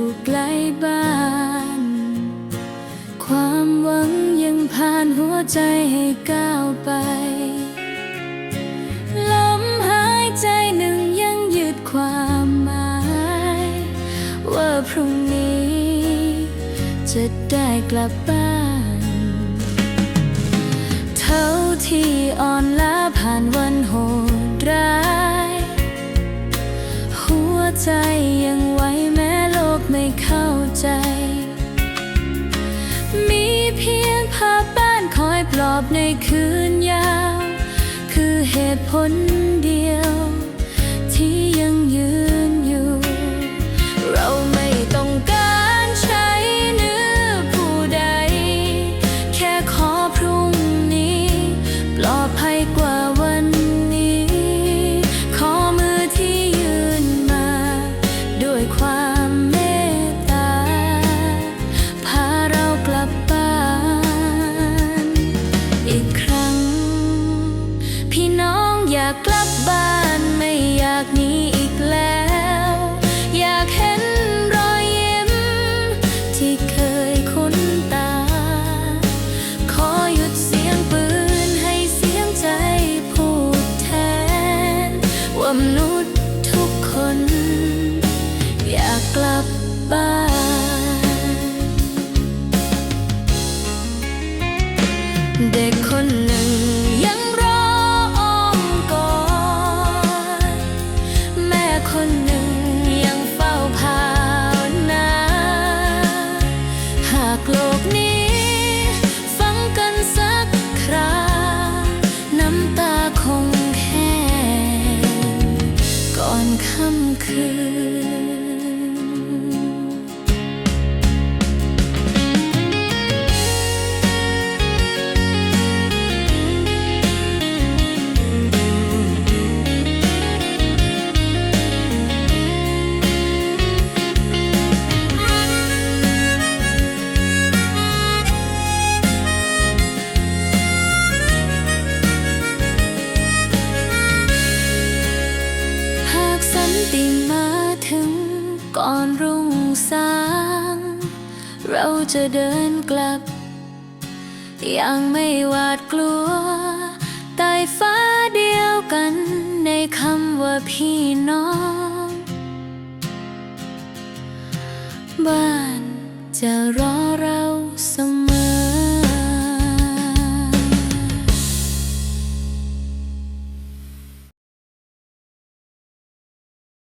ผู้ไกลบ้าน ความหวังยังผ่านหัวใจให้ก้าวไป ลมหายใจหนึ่งยังยึดความหมาย ว่าพรุ่งนี้ จะได้กลับบ้าน เท่าที่อ่อนล้าผ่านวัน ใจ มีเพียงภาพบ้านคอยปลอบในคืนยาว คือเหตุผลเดียวากกลับบ้านไม่อยากหนีอีกแล้ว อยากเห็นรอยยิ้ม ที่เคยคุ้นตา ขอหยุดเสียงปืนให้เสียงใจพูดแทน ว่ามนุษย์ทุกคน อยากกลับบ้านเด็กคนหนึ่งยังำคืน ก่อนรุ่งสาง เราจะเดินกลับ อย่างไม่หวาดกลัวใต้ฟ้าเดียวกันในคำว่าพี่น้อง บ้านจะรอเราเสม